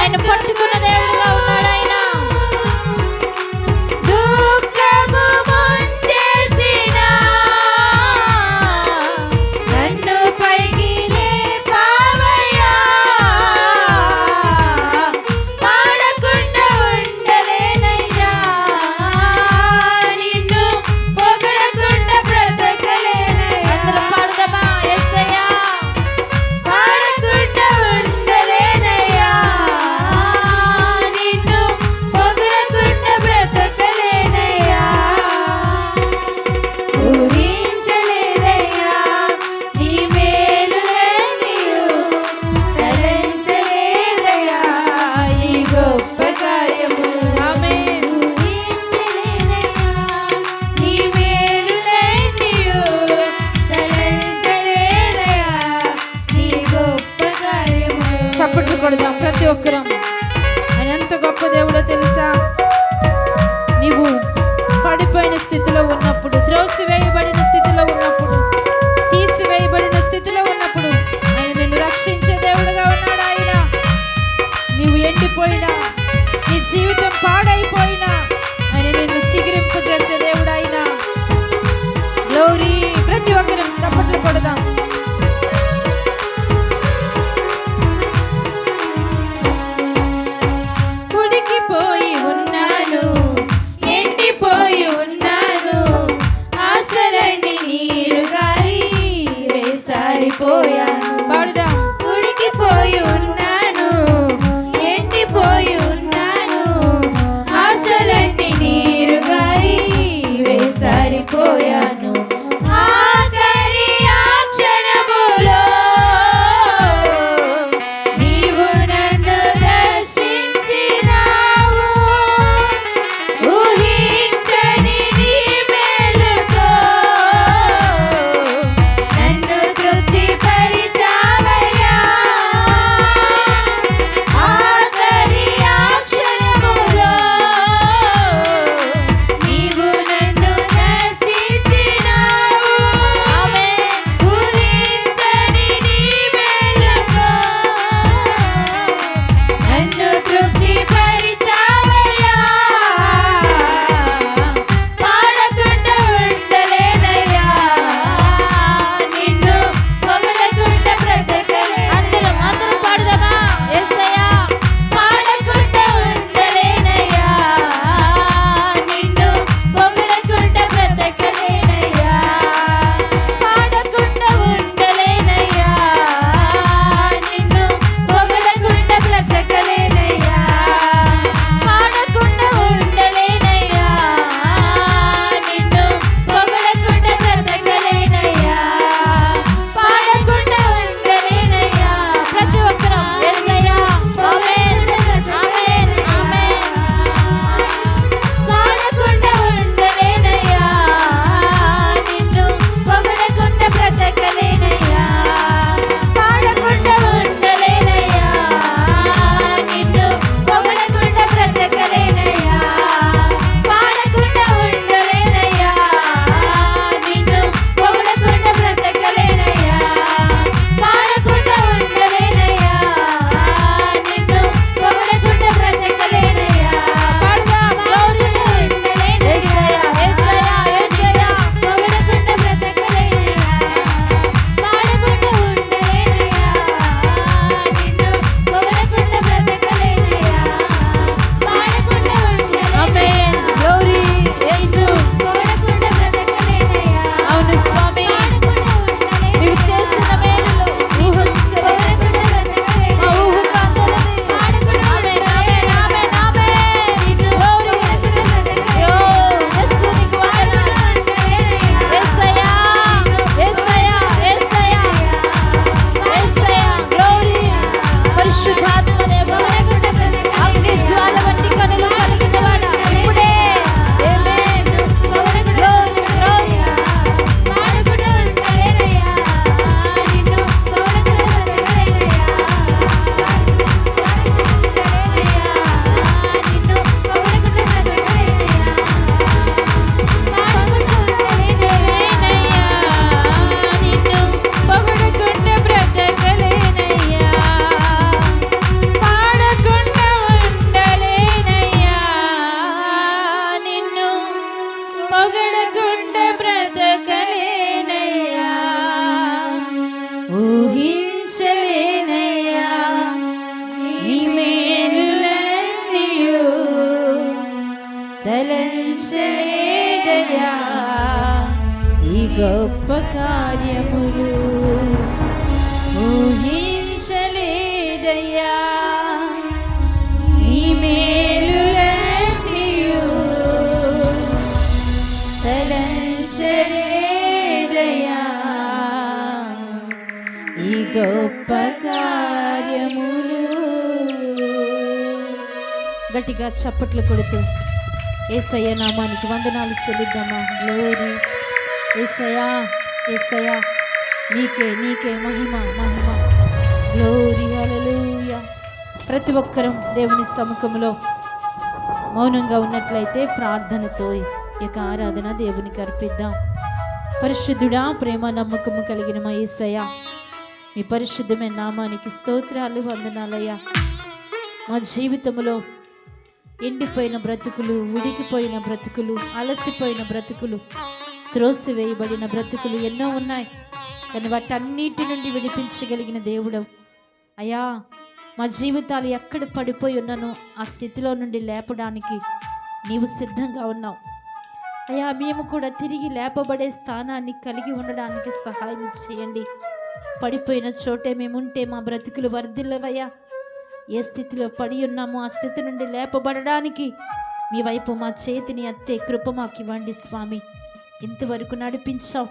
ఆయన పట్టుకున్న దేవుడు 嗯 తలంచలేదయా ఈ గొప్ప కార్యములు ఊహించలేదయ్యా నీ మేలులన్నీయు తలంచలేదయ్యా ఈ గొప్ప కార్యములు గట్టిగా చప్పట్లు కొడుతూ ఏసయ్య నామానికి వందనాలు చెల్లిద్దామా? గ్లోరీ ఏసయా ఏసయా నీకే నీకే మహిమ మహిమ. గ్లోరీ హల్లెలూయా ప్రతి ఒక్కరం దేవుని సముఖంలో మౌనంగా ఉన్నట్లయితే ప్రార్థనతో ఇక యొక్క ఆరాధన దేవునికి అర్పిద్దాం. పరిశుద్ధుడా ప్రేమ నమ్మకము కలిగిన మా యేసయ్య మీ పరిశుద్ధమైన నామానికి స్తోత్రాలు వందనాలయ్యా. మా జీవితంలో ఎండిపోయిన బ్రతుకులు ఉడికిపోయిన బ్రతుకులు అలసిపోయిన బ్రతుకులు త్రోసివేయబడిన బ్రతుకులు ఎన్నో ఉన్నాయి. కానీ వాటన్నిటి నుండి విడిపించగలిగిన దేవుడవు. అయ్యా మా జీవితాలు ఎక్కడ పడిపోయి ఉన్నానో ఆ స్థితిలో నుండి లేపడానికి నీవు సిద్ధంగా ఉన్నావు. అయ్యా మేము కూడా తిరిగి లేపబడే స్థానాన్ని కలిగి ఉండడానికి సహాయం చేయండి. పడిపోయిన చోటే మేముంటే మా బ్రతుకులు వర్ధిల్లవయ్యా. ఏ స్థితిలో పడి ఉన్నామో ఆ స్థితి నుండి లేపబడడానికి మీ వైపు మా చేతిని అత్తే కృప మాకు ఇవ్వండి స్వామి. ఇంతవరకు నడిపించావు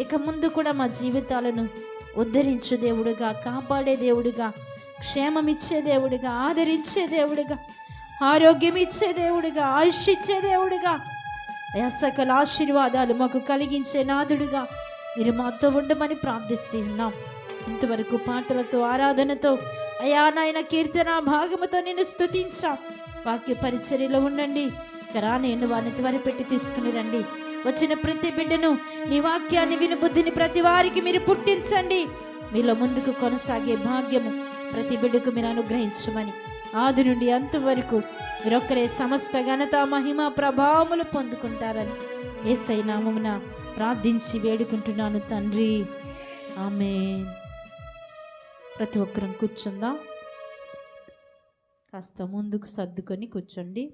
ఇక ముందు కూడా మా జీవితాలను ఉద్ధరించు దేవుడుగా కాపాడే దేవుడుగా క్షేమమిచ్చే దేవుడుగా ఆదరించే దేవుడుగా ఆరోగ్యం ఇచ్చే దేవుడుగా ఆయుష్ ఇచ్చే దేవుడుగా సకల ఆశీర్వాదాలు మాకు కలిగించే నాదుడుగా మీరు మాతో ఉండమని ప్రార్థిస్తూ ఉన్నాం. ఇంతవరకు పాటలతో ఆరాధనతో అయా నాయన కీర్తన భాగముతో నిన్ను స్థుతించా వాక్య పరిచర్యలో ఉండండి. కరా నేను వారిని త్వరపెట్టి తీసుకుని రండి. వచ్చిన ప్రతి బిడ్డను నీ వాక్యాన్ని విని బుద్ధిని ప్రతి వారికి మీరు పుట్టించండి. మీలో ముందుకు కొనసాగే భాగ్యము ప్రతి బిడ్డకు మీరు అనుగ్రహించమని. ఆది నుండి అంతవరకు మీరొక్కరే సమస్త ఘనత మహిమ ప్రభావములు పొందుకుంటారని ఏసై నామమున ప్రార్థించి వేడుకుంటున్నాను తండ్రి. ఆమె ప్రతి ఒక్కరం కూర్చుందాం. కాస్త ముందుకు సర్దుకొని కూర్చోండి.